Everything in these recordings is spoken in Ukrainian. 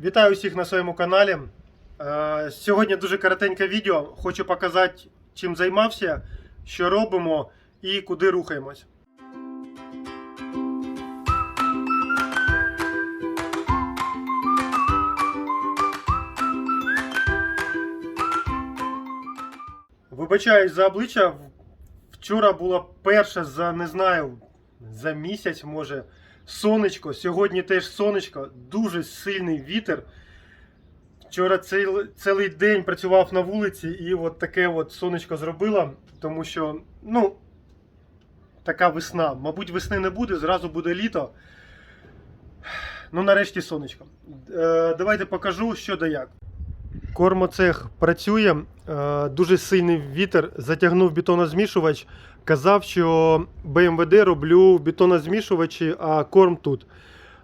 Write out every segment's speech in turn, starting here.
Вітаю всіх на своєму каналі. Е, Сьогодні дуже коротеньке відео. Хочу показати, чим займався, що робимо і куди рухаємось. Вибачаюсь за обличчя. Вчора було перше за не знаю, за місяць, може, сонечко. Сьогодні теж сонечко, дуже сильний вітер. Вчора цілий, цілий день працював на вулиці і от таке от сонечко зробило, тому що, ну, така весна. Мабуть, весни не буде, зразу буде літо. Ну, нарешті сонечко. Е, давайте покажу, що да як. Кормоцех працює, е, дуже сильний вітер, затягнув бетонозмішувач. Казав, що БМВД роблю бетонозмішувачі, а корм тут.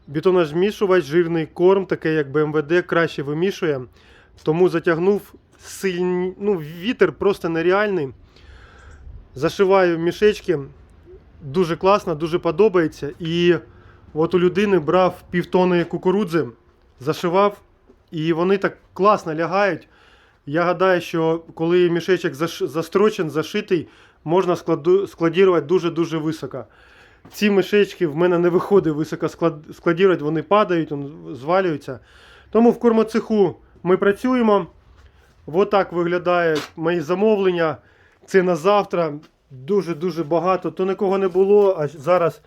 Бетонозмішувач, жирний корм, таке як БМВД, краще вимішує. Тому затягнув сильний, ну, вітер просто нереальний. Зашиваю мішечки. Дуже класно, дуже подобається. І от у людини брав півтони кукурудзи, зашивав. І вони так класно лягають. Я гадаю, що коли мішечок застрочен, зашитий, можна складірувати дуже-дуже високо. Ці мішечки в мене не виходить високо склад- складірувати, вони падають, звалюються. Тому в кормоцеху ми працюємо. Отак виглядають мої замовлення. Це на завтра. Дуже-дуже багато. То нікого не було. А зараз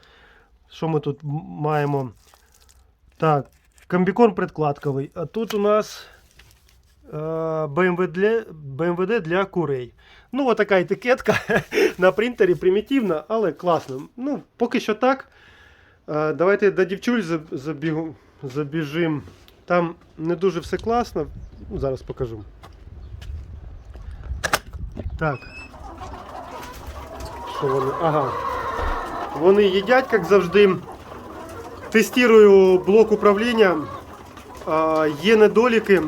що ми тут маємо? Так, комбікорм предкладковий. А тут у нас BMW для, БМВД для курей. Ну, от така етикетка на принтері примітивна, але класно. Ну, поки що так. Е, давайте до дівчуль заб- забігу, забіжим. Там не дуже все класно. Ну, зараз покажу. Так. Що вони? Ага. Вони їдять, як завжди. Тестую блок управління. Є недоліки.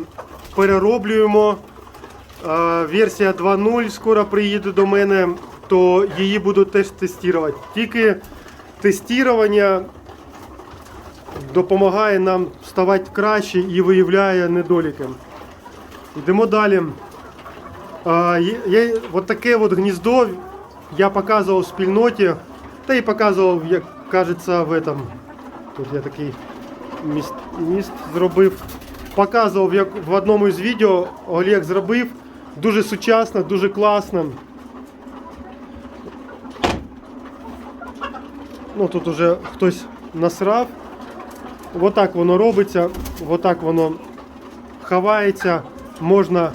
Перероблюємо. Версія 2.0 скоро приїде до мене, то її буду теж тестувати. Тільки тестування допомагає нам ставати краще і виявляє недоліки. Йдемо далі. Є от таке от гніздо я показував в спільноті, та й показував, як кажеться, в этом. Тут я такий міст, міст зробив. Показував, як в одному із відео Олег зробив. Дуже сучасно, дуже класно. Ну тут уже хтось насрав. Отак воно робиться, отак воно ховається. Можна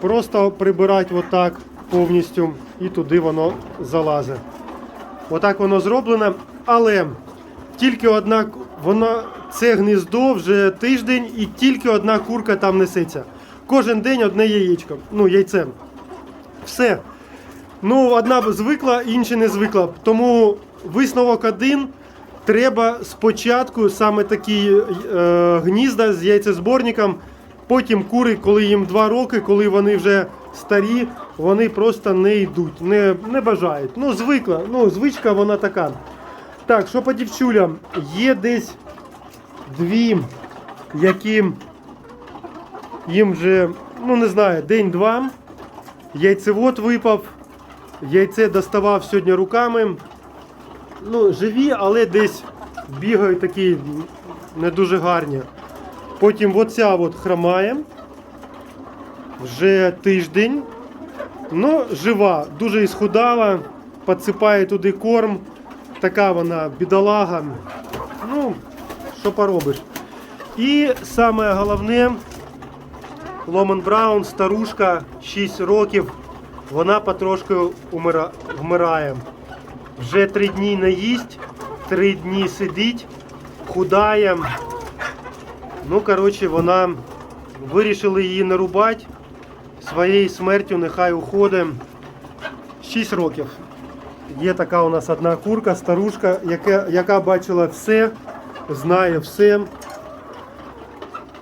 просто прибирати отак повністю і туди воно залазить. Отак воно зроблено, але тільки одна вона це гніздо вже тиждень і тільки одна курка там несеться. Кожен день одне яєчко, ну яйце. Все. Ну, одна звикла, інша не звикла. Тому висновок один. Треба спочатку саме такі е, гнізда з яйцезборником. Потім кури, коли їм 2 роки, коли вони вже старі, вони просто не йдуть, не, не бажають. Ну, звикла, ну, звичка вона така. Так, що по дівчулям? Є десь дві, які їм вже, ну не знаю, день-два. Яйцевод випав. Яйце доставав сьогодні руками. Ну, живі, але десь бігають такі не дуже гарні. Потім оця от хромає. Вже тиждень. Ну, жива, дуже ісхудала, підсипає туди корм. Така вона бідолага. Ну, що поробиш. І саме головне, Ломан Браун, старушка, 6 років, вона потрошки умира- вмирає. Вже 3 дні не їсть, 3 дні сидить, худає. Ну, коротше, вона вирішили її нарубати. Своєю смертю нехай уходить. 6 років. Є така у нас одна курка, старушка, яка, яка бачила все, знає все.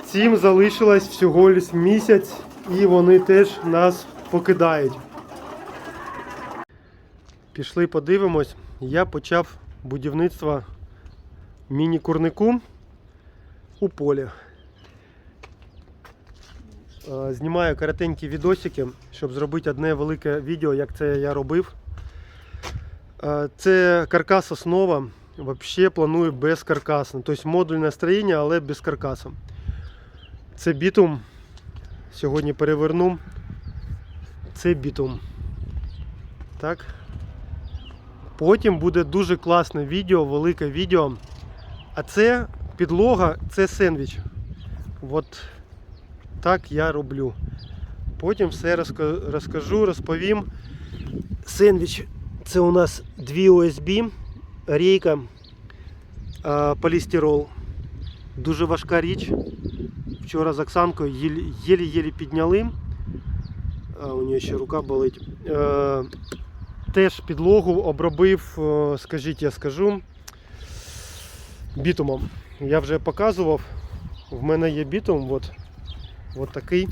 Цим залишилось всього лиш місяць, і вони теж нас покидають. Пішли подивимось. Я почав будівництво міні-курнику у полі. Знімаю коротенькі відосики, щоб зробити одне велике відео, як це я робив. Це каркас основа. Взагалі планую без каркасу. Тобто модульне строєння, але без каркасу. Це бітум. Сьогодні переверну. Це бітум. Так. Потім буде дуже класне відео, велике відео. А це підлога, це сендвіч. От так я роблю. Потім все розкажу, розповім. Сендвіч. Це у нас дві USB, рейка, полістирол. Дуже важка річ. Вчора з Оксанкою єлі- єлі-єлі підняли. А у неї ще рука болить. Теж підлогу обробив, скажіть, я скажу, бітумом. Я вже показував. В мене є бітум, от, от такий.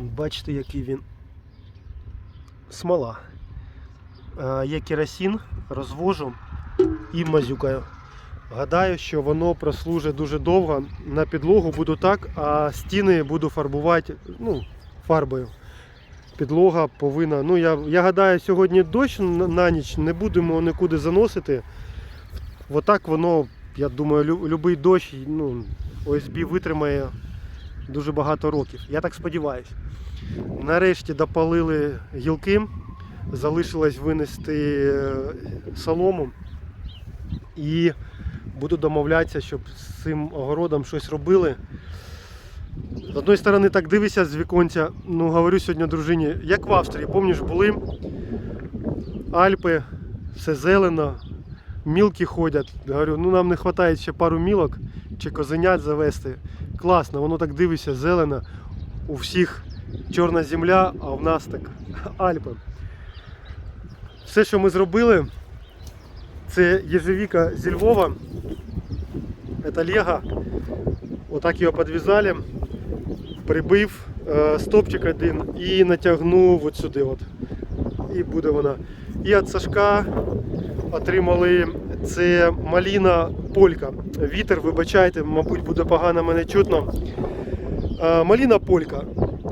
Бачите, який він. Смола. Е, Є керосин, розвожу і мазюкаю. Гадаю, що воно прослужить дуже довго. На підлогу буду так, а стіни буду фарбувати ну, фарбою. Підлога повинна. Ну, я, я гадаю, сьогодні дощ на, на ніч не будемо нікуди заносити. Отак воно, я думаю, любий дощ, ну, ОСБ витримає дуже багато років. Я так сподіваюся. Нарешті допалили гілки, залишилось винести е, солому і буду домовлятися, щоб з цим огородом щось робили. З одної сторони, так дивишся з віконця, ну говорю сьогодні дружині, як в Австрії, пам'ятаєш, були Альпи, все зелено, мілки ходять. Говорю, ну нам не вистачає ще пару мілок чи козенят завести. Класно, воно так дивишся, зелено. У всіх чорна земля, а в нас так Альпи. Все, що ми зробили, це єжевіка зі Львова. Це Лего. Отак його підв'язали, прибив е, стопчик один і натягнув от сюди. От. І буде вона. І від Сашка отримали це маліна полька. Вітер, вибачайте, мабуть, буде погано мене чутно. Е, маліна полька.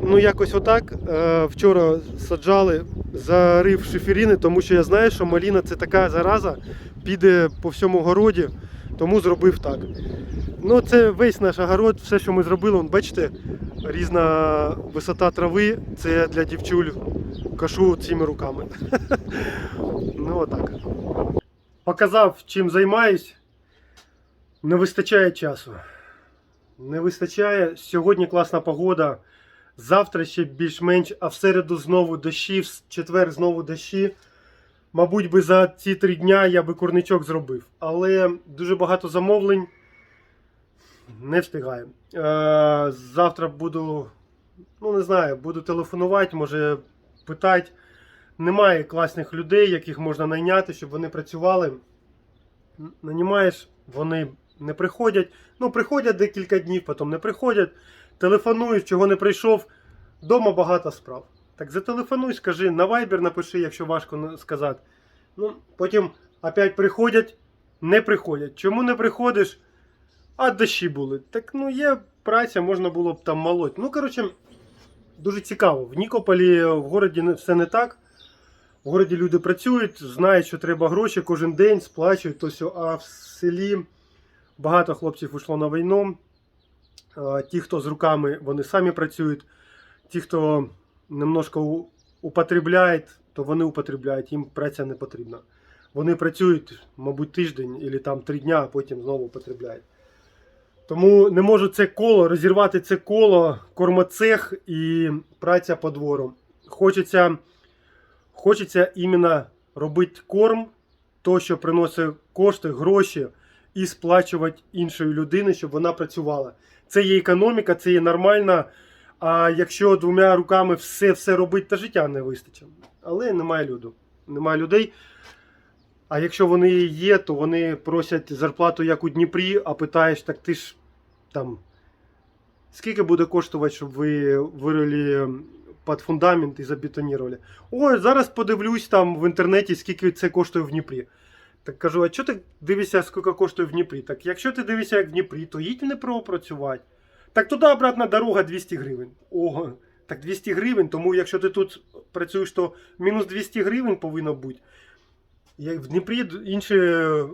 Ну, якось отак. Е, вчора саджали, зарив шиферини, тому що я знаю, що маліна це така зараза, піде по всьому городі, тому зробив так. Ну, це весь наш огород, все, що ми зробили. Вон, бачите, різна висота трави. Це для дівчуль кашу цими руками. ну, отак. Показав, чим займаюсь. Не вистачає часу. Не вистачає. Сьогодні класна погода. Завтра ще більш-менш, а в середу знову дощі, в четвер знову дощі. Мабуть, би за ці три дня я би курничок зробив. Але дуже багато замовлень. Не встигаю. Е, завтра буду, ну не знаю, буду телефонувати, може питати. Немає класних людей, яких можна найняти, щоб вони працювали. Нанімаєш, вони не приходять. Ну, приходять декілька днів, потім не приходять. Телефонуєш, чого не прийшов. Дома багато справ. Так зателефонуй, скажи, на Viber напиши, якщо важко сказати. Ну, потім опять приходять, не приходять. Чому не приходиш? А дощі були. Так ну є праця, можна було б там молоть. Ну, коротше, дуже цікаво. В Нікополі в городі все не так. В городі люди працюють, знають, що треба гроші кожен день, сплачують то сьо. А в селі багато хлопців вийшло на війну. Ті, хто з руками, вони самі працюють. Ті, хто немножко у- употребляють, то вони употребляють, їм праця не потрібна. Вони працюють, мабуть, тиждень або там три дня, а потім знову употребляють. Тому не можу це коло розірвати це коло, кормоцех і праця по двору. Хочеться, хочеться іменно робити корм, то, що приносить кошти, гроші, і сплачувати іншої людини, щоб вона працювала. Це є економіка, це є нормально. А якщо двома руками все все робити, то життя не вистачить. Але немає люду. Немає людей. А якщо вони є, то вони просять зарплату як у Дніпрі, а питаєш, так ти ж там. Скільки буде коштувати, щоб ви вирили під фундамент і забетонували? Ой, зараз подивлюсь там в інтернеті, скільки це коштує в Дніпрі. Так кажу, а чого ти дивишся, скільки коштує в Дніпрі? Так якщо ти дивишся, як в Дніпрі, то їдь в Дніпро працювати. Так туди обратна дорога 200 гривень. Ого, так 200 гривень, тому якщо ти тут працюєш, то мінус 200 гривень повинно бути. В Дніпрі інші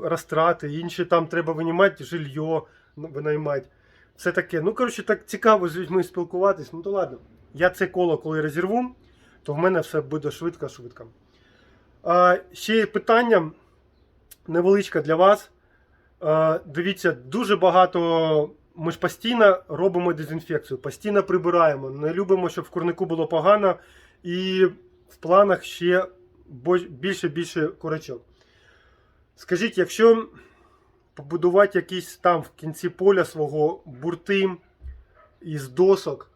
розтрати, інші там треба винімати жилье, ну, винаймати. Все таке. Ну, коротше, так цікаво з людьми спілкуватись. Ну то ладно. Я це коло, коли розірву, то в мене все буде швидко-швидко. А, ще є питання невеличке для вас. Дивіться, дуже багато. Ми ж постійно робимо дезінфекцію, постійно прибираємо. Не любимо, щоб в курнику було погано. І в планах ще більше більше курочок. Скажіть, якщо побудувати якісь там в кінці поля свого бурти із досок,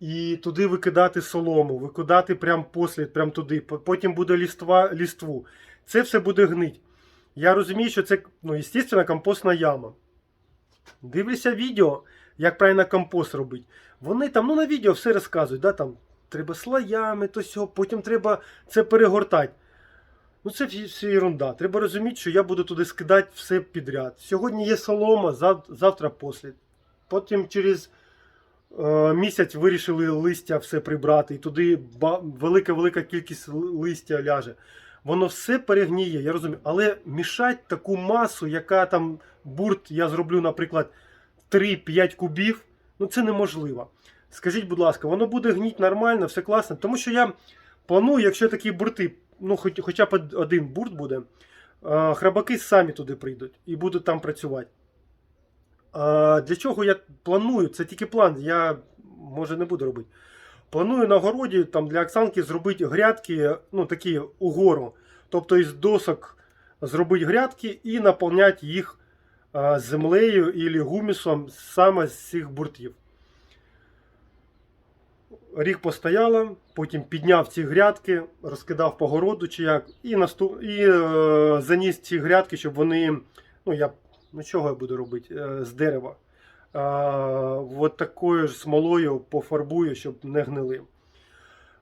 і туди викидати солому, викидати прям послід, прям туди, потім буде ліства, ліству. Це все буде гнить. Я розумію, що це, ну, естественно, компостна яма. Дивлюся відео, як правильно компост робити. Вони там, ну на відео все розказують, да, там треба слоями, то сьо, потім треба це перегортати. Ну це все ерунда. Треба розуміти, що я буду туди скидати все підряд. Сьогодні є солома, зав- завтра послід. Потім через е, місяць вирішили листя все прибрати, і туди велика-велика кількість листя ляже. Воно все перегніє, я розумію. Але мішати таку масу, яка там бурт, я зроблю, наприклад, 3-5 кубів, ну це неможливо. Скажіть, будь ласка, воно буде гніть нормально, все класно. Тому що я планую, якщо такі бурти, ну хоч, хоча б один бурт буде, е, храбаки самі туди прийдуть і будуть там працювати. Для чого я планую? Це тільки план. Я може не буду робити. Планую на городі там для Оксанки зробити грядки, ну такі угору. Тобто із досок зробити грядки і наповняти їх землею і гумісом саме з цих буртів. Рік постояла, потім підняв ці грядки, розкидав по городу чи як, і, наступ... і е, заніс ці грядки, щоб вони. Ну, я ну чого я буду робити? Е, з дерева. От такою ж смолою пофарбую, щоб не гнили.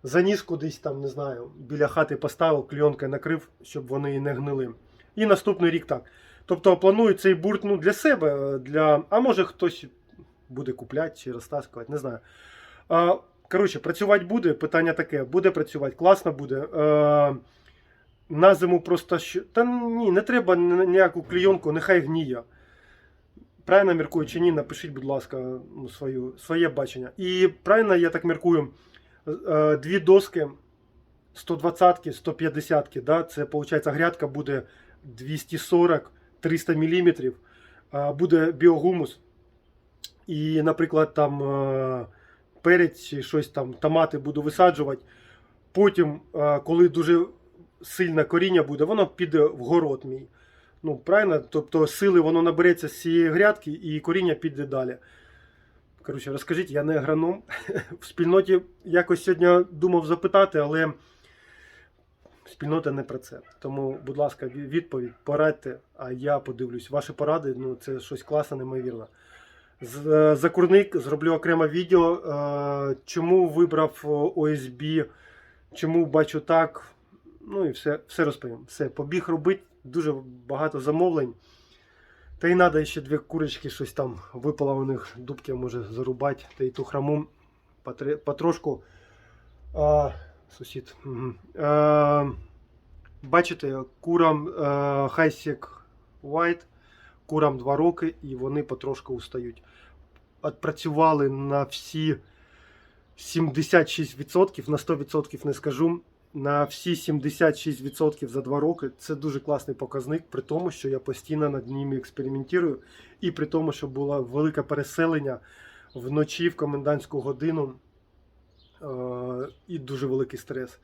Заніс кудись там, не знаю, біля хати поставив, кльонкою накрив, щоб вони не гнили. І наступний рік так. Тобто планую цей бурт ну, для себе, для... а може хтось буде купляти чи розтаскувати, не знаю. А, коротше, працювати буде. Питання таке: буде працювати, класно буде. Е, на зиму просто що. Та ні, не треба ніяку клейонку, нехай гніє. Правильно міркую чи ні, напишіть, будь ласка, ну, свою, своє бачення. І правильно, я так міркую, е, дві доски 120-ки, 150-ки, да, це виходить, грядка буде 240-300 мм, буде біогумус. І, наприклад, там е, перець чи щось там, томати буду висаджувати. Потім, е, коли дуже сильне коріння буде, воно піде в город мій. Ну, правильно? Тобто сили воно набереться з цієї грядки і коріння піде далі. Коротше, розкажіть, я не агроном. В спільноті якось сьогодні думав запитати, але спільнота не про це. Тому, будь ласка, відповідь, порадьте, а я подивлюсь. Ваші поради, ну це щось класне, неймовірно. З- е, За курник зроблю окреме відео, е, чому вибрав ОСБ, чому бачу так. Ну і все, все розповім. Все, побіг робити, дуже багато замовлень. Та й треба ще дві курочки, щось там випало у них, дубки може зарубати, та й ту храму потрошку. А, сусід. Угу. А, бачите, курам е, Highsec White, курам 2 роки, і вони потрошку устають. Отпрацювали на всі 76%, на 100% не скажу. На всі 76% за 2 роки це дуже класний показник, при тому, що я постійно над ними експериментую, і при тому, що було велике переселення вночі в комендантську годину е, і дуже великий стрес.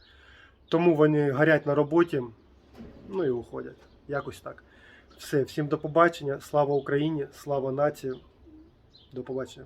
Тому вони горять на роботі, ну і уходять. Якось так. Все, всім до побачення. Слава Україні, слава нації. До побачення.